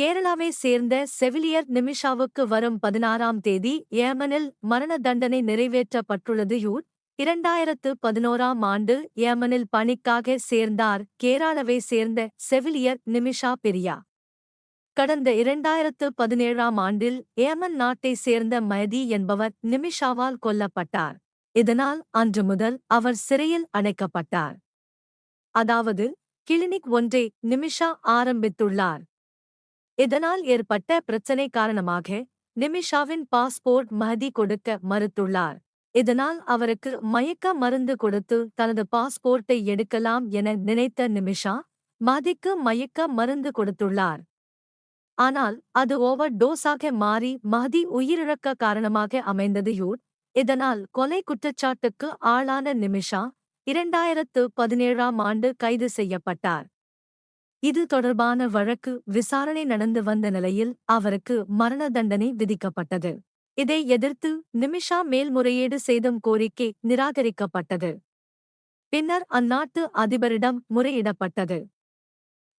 கேரளாவை சேர்ந்த செவிலியர் நிமிஷாவுக்கு வரும் பதினாறாம் தேதி ஏமனில் மரண தண்டனை நிறைவேற்றப்பட்டுள்ளது. யூர் இரண்டாயிரத்து பதினோராம் ஆண்டு ஏமனில் பணிக்காக சேர்ந்தார். கேரளாவை சேர்ந்த செவிலியர் நிமிஷா பெரியா. கடந்த இரண்டாயிரத்து பதினேழாம் ஆண்டில் ஏமன் நாட்டை சேர்ந்த மயதி என்பவர் நிமிஷாவால் கொல்லப்பட்டார். இதனால் அன்று முதல் அவர் சிறையில் அடைக்கப்பட்டார். அதாவது கிளினிக் ஒன்றை நிமிஷா ஆரம்பித்துள்ளார். இதனால் ஏற்பட்ட பிரச்சினை காரணமாக நிமிஷாவின் பாஸ்போர்ட் மஹதி கொடுக்க மறுத்துள்ளார். இதனால் அவருக்கு மயக்க மருந்து கொடுத்து தனது பாஸ்போர்ட்டை எடுக்கலாம் என நினைத்த நிமிஷா மதிக்கு மயக்க மருந்து கொடுத்துள்ளார். ஆனால் அது ஓவர் டோஸாக மாறி மஹதி உயிரிழக்க காரணமாக அமைந்தது யூட் இதனால் கொலை குற்றச்சாட்டுக்கு ஆளான நிமிஷா இரண்டாயிரத்து பதினேழாம் ஆண்டு கைது செய்யப்பட்டார். இது தொடர்பான வழக்கு விசாரணை நடந்து வந்த நிலையில் அவருக்கு மரண தண்டனை விதிக்கப்பட்டது. இதை எதிர்த்து நிமிஷா மேல்முறையீடு செய்தும் கோரிக்கை நிராகரிக்கப்பட்டது. பின்னர் அந்நாட்டு அதிபரிடம் முறையிடப்பட்டது.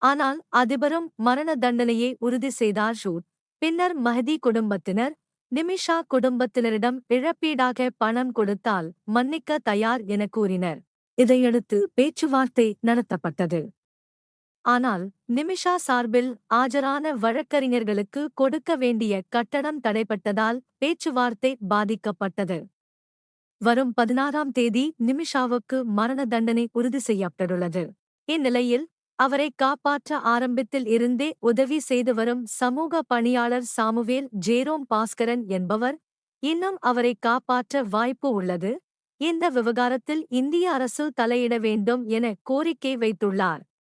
ஆனால் அதிபரும் மரண தண்டனையை உறுதி செய்தார் ஷூட் பின்னர் மஹதி குடும்பத்தினர் நிமிஷா குடும்பத்தினரிடம் இழப்பீடாக பணம் கொடுத்தால் மன்னிக்க தயார் என கூறினர். இதையடுத்து பேச்சுவார்த்தை நடத்தப்பட்டது. ஆனால் நிமிஷா சார்பில் ஆஜரான வழக்கறிஞர்களுக்கு கொடுக்க வேண்டிய கட்டணம் தடைப்பட்டதால் பேச்சுவார்த்தை பாதிக்கப்பட்டது. வரும் பதினாறாம் தேதி நிமிஷாவுக்கு மரண தண்டனை உறுதி செய்யப்பட்டுள்ளது. இந்நிலையில் அவரை காப்பாற்ற ஆரம்பத்தில் இருந்தே உதவி செய்து வரும் சமூக பணியாளர் சாமுவேல் ஜேரோம் பாஸ்கரன் என்பவர் இன்னும் அவரை காப்பாற்ற வாய்ப்பு உள்ளது. இந்த விவகாரத்தில் இந்திய அரசு தலையிட வேண்டும் என கோரிக்கை வைத்துள்ளார்.